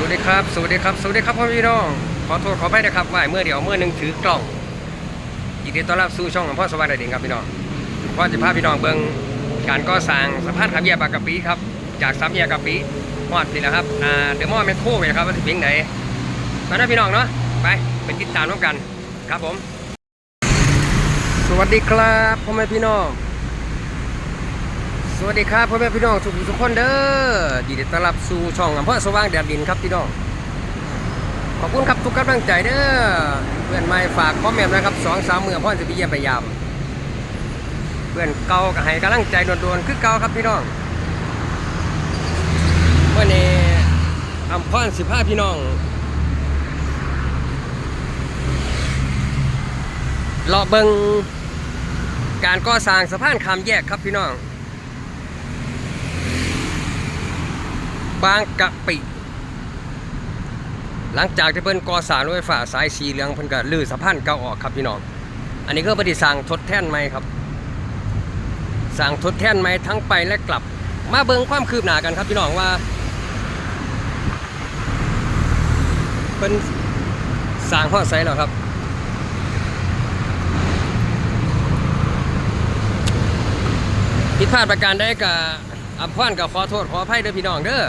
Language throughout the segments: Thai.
สวัสดีครับ สวัสดีครับ สวัสดีครับพ่อพี่น้อง ขอโทษขอไปนะครับว่าเมื่อเดี๋ยวเมื่อหนึงถือกล่องยินดีต้อนรับสู่ช่องของพ่อสวัสดิ์เด่นครับพี่น้องพ่อจะพาพี่น้องเบิ่งการก่อสร้างสะพานขับแยกบางกะปิครับ จากสามแยกกะปิฮอดนี่แหละครับอ่าเดอะมอลล์แมคโครเลยครับว่าถึงเพียงไหนมานะพี่น้องเนาะไปไปติดตามร่วมกันครับผม สวัสดีครับพ่อแม่พี่น้อง สวัสดีครับพ่อแม่พี่น้องทุกทุกคนเด้อยินดีต้อนรับสู่ช่องอำเภอสว่างแดนดินครับพี่น้องขอบคุณครับทุกกำลังใจเด้อเพื่อนใหม่ฝากคอมเมนต์นะครับสองสามมือพ่อจะไปเยี่ยมไปยามเพื่อนเก่าก็ให้กำลังใจโดนๆคือเก่าครับพี่น้องเมื่อนี้อำพรสิบห้าพี่น้อง รอเบิงการก่อสร้างสะพานข้ามแยกครับพี่น้อง บางกะปิ หลังจากที่เพิ่นก่อสร้างรถไฟฟ้าสายสีเหลืองเพิ่นก็ลื้อสะพานเก่าออกครับพี่น้อง อันนี้ก็บ่ได้สร้างทดแทนใหม่ครับสร้างทดแทนใหม่ทั้งไปและกลับ มาเบิ่งความคืบหน้ากันครับพี่น้องว่าเพิ่นสร้างฮอดไสแล้วครับผิดพลาดประการใดก็อับพรก็ขอโทษขออภัยเด้อพี่น้องเด้อ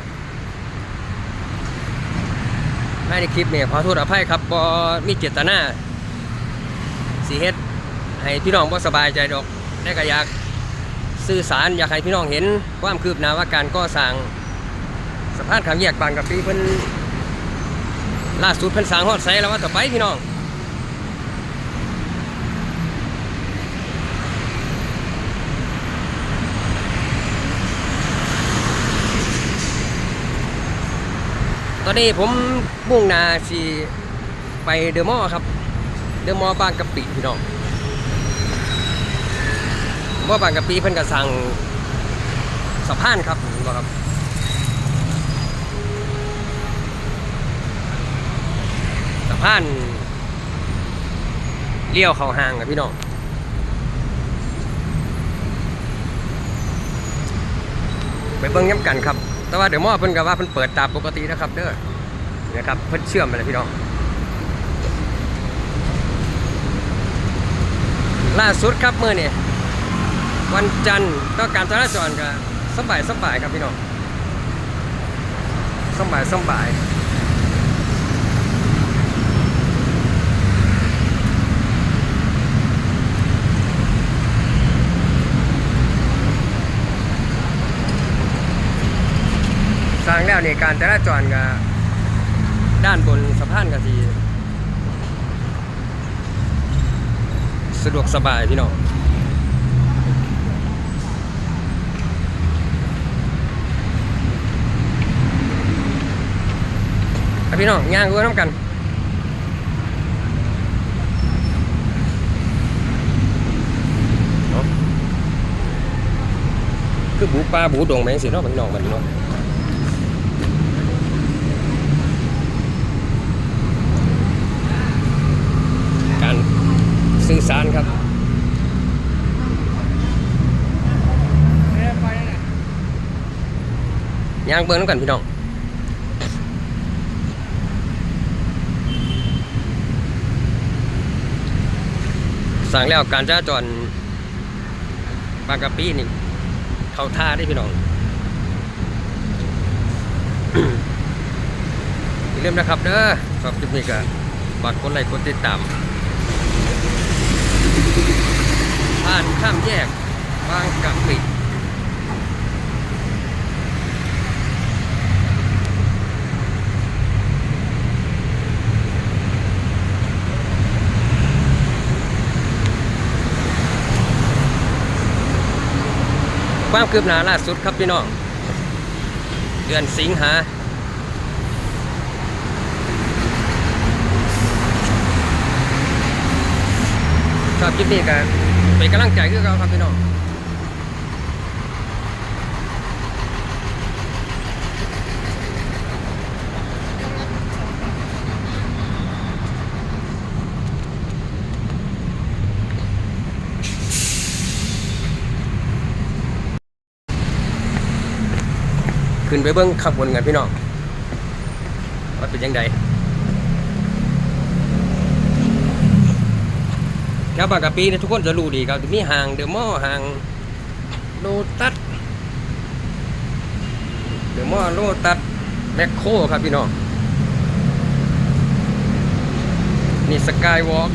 ในคลิปเนี่ยขอโทษอภัยครับบอมีเจตนาสีเฮ็ดให้พี่น้องบ่สบายใจดอกได้ก็อยากสื่อสารอยากให้พี่น้องเห็นความคืบหน้าว่าการก่อสร้างสะพานขามแยกบางกะปิเพิ่นล่าสุดเพิ่นสร้างฮอดไซแล้วว่าต่อไปพี่น้อง อนนี้ผมมุ่งนาสีไปเดอะมอลล์ครับ เดอะมอลล์บางกะปิพี่น้องมอลล์บางกะปิเพิ่นก็สั่งสะพานครับเห็นบ่ครับสะพานเลี้ยวเข้าห้างครับพี่น้องไปเบิ่งย้ำกันครับ แต่ว่าเดี๋ยวมอเพิ่นก็ว่าเพิ่นเปิดตามปกตินะครับเด้อนะครับเพิ่นเชื่อมไปเลยพี่น้อง ล่าสุดครับมื่อนี่วันจันทร์ก็การจราจรก็สบายสบายครับพี่น้องสบายสบายางแล้วนี่การจราจรก็ด้านบนสะพานก็สิสะดวกสบายพี่น้องพี่น้องย่างรู้น้ำกันคือบูปลาบูดงแมงสิเนาะพี่น้องมันเนาะ การสื่อสารครับ ย่างเบิ้งน้ำกันพี่น้องสั่งแล้วการจราจรบางกะปีนี่ เข้าท่าได้พี่น้องอย่าลืมนะครับเด้อชอบคลิปนี้ก็ฝากกดไลค์กดติดตามผ่านข้ามแยกบางกะปิ ความคืบหน้าล่าสุดครับพี่น้อง เดือนสิงหาชอบคลิปนี้กันเป็นกำลังใจคือเราครับพี่น้อง ขึ้นไปเบิ้องขับบนกันพี่น้องว่าเป็นยังไงแถวบางกะปีเนี่ยทุกคนจะรู้ดีครับมีห่างเดอะมอห่างโลตัสเดอะมอโลตัสแมคโครครับพี่น้องนี่สกายวอล์ก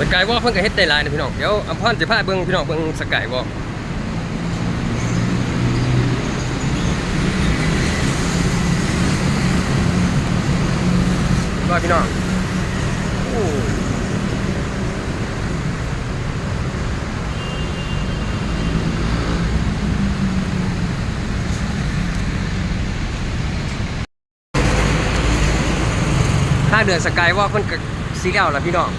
สกายวอล์กเพิ่งก็เฮ็ดได้หลายนะพี่น้อง เดี๋ยวอัมพรจะพาเบิ่งพี่น้องเบิ่งสกายวอล์กว่าพี่น้องถ้าเดือนสกายวอล์กเพิ่นก็สีแล้วล่ะพี่น้อง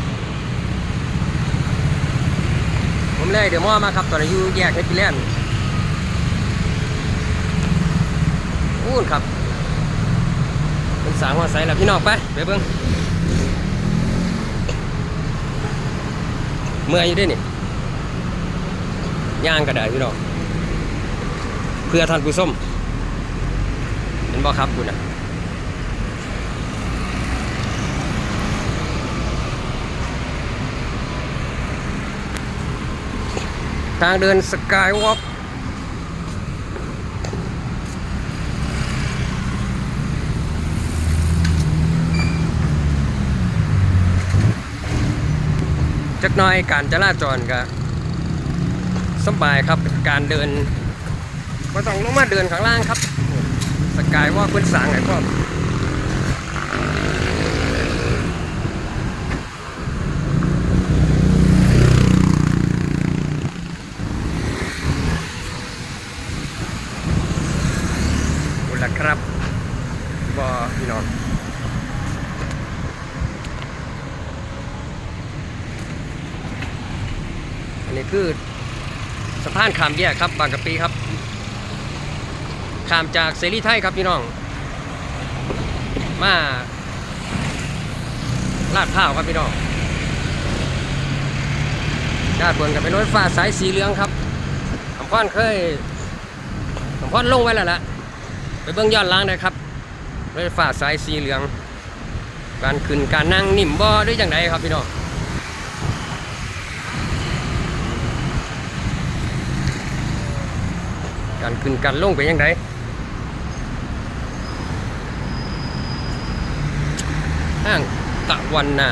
ผม เลยเดี๋ยวมอมาครับตอนนี้อยู่แยกเฮปปี้แลนด์อู้นครับเป็นสางหัวใสแล้วพี่น้องไปไปเบิ้งเมื่อยอยู่ด้วยนี่ย่างก็ได้พี่น้องเพื่อท่านผู้ชมเห็นบ่ครับคุณนะ ทางเดินสกายวอล์กจักน้อยการจราจรก็สบายครับการเดินก็ต้องลงมาเดินข้างล่างครับ สกายวอล์กพิ่นสางให้พร้อม ขอบคุณละครับบอพี่น้องอันนี้คือสะพานขามแยกครับบางกะปีครับขามจากเสรีไทยครับพี่น้อง มาลาดข้าวครับพี่น้องญาติบนกับเป็นรถฟ้าสายสีเหลืองครับผมพ่อนเคยผมพอดลงไว้แล้วละไปเบิ่งย้อนล้างได้ครับรถฟ้าสายสีเหลือง การขึ้นการนั่งนิ่มบ่ด้วยอย่างไรครับพี่น้อง การขึ้นการลงเป็นยังไงห้างตะวันนา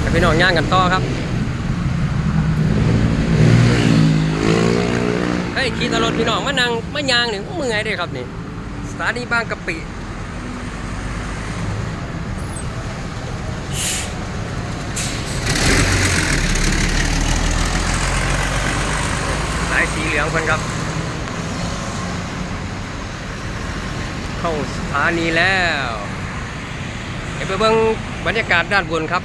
ให้พี่น้องย่างกันต่อครับ เฮ้ย ขี่ตลอดพี่น้องมานั่งมายางนี่มือไงเด้ครับนี่สถานีบางกะปิสายสีเหลืองเพิ่นครับ เข้าสถานีแล้วเดี๋ยวไปเบิ่งบรรยากาศด้านบนครับ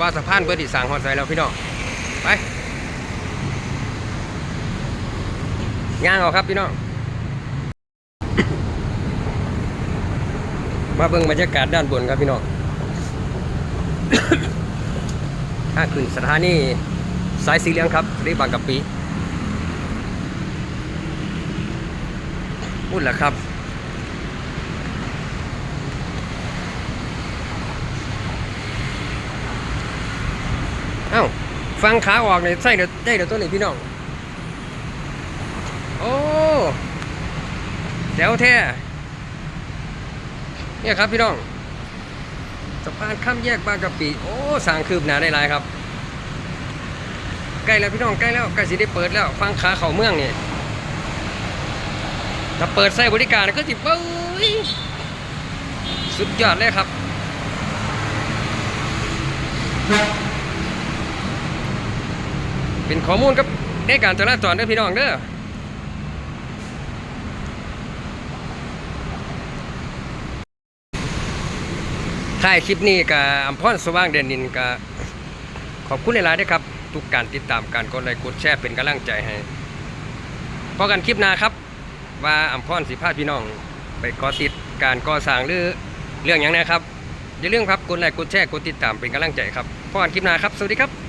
ว่าสะพานเปิดที่สร้างฮอดใส่แล้วพี่น้องไป ย่างเอาครับพี่น้อง มาเบิ่งบรรยากาศด้านบนครับพี่น้อง ถ้าขึ้นสถานีสายสีเหลืองครับรีบางกะปิพูดแหละครับเอ้าฟังขาออกเนี่ยใส่เดี๋ยวได้เดี๋ยวตัวนี้พี่น้อง โอ้แถวแท้เนี่ยครับพี่น้องสะพานข้ามแยกบางกะปิโอ้สางคืบหน้าได้หลายครับใกล้แล้วพี่น้องใกล้แล้วใกล้สิได้เปิดแล้วฟังขาเข่าเมืองนี่ถ้าเปิดใส่บริการก็จิบเบ้ยสุดยอดเลยครับเป็นข้อมูลกับในการจราจรเด้อพี่น้องเด้อ ถ่ายคลิปนี้กับอัมพรสว่างเดนนินกับขอบคุณหลายๆด้วยครับ ทุกการติดตามการกดไลค์กดแชร์เป็นกำลังใจให้พอกันคลิปหน้าครับ ว่าอัมพรสิพาพี่น้อง ไปกอติดการก่อสร้างหรือเรื่องอย่างนะครับอย่าลืมครับกดไลค์กดแชร์กดติดตามเป็นกำลังใจครับพอกันคลิปหน้าครับ สวัสดีครับ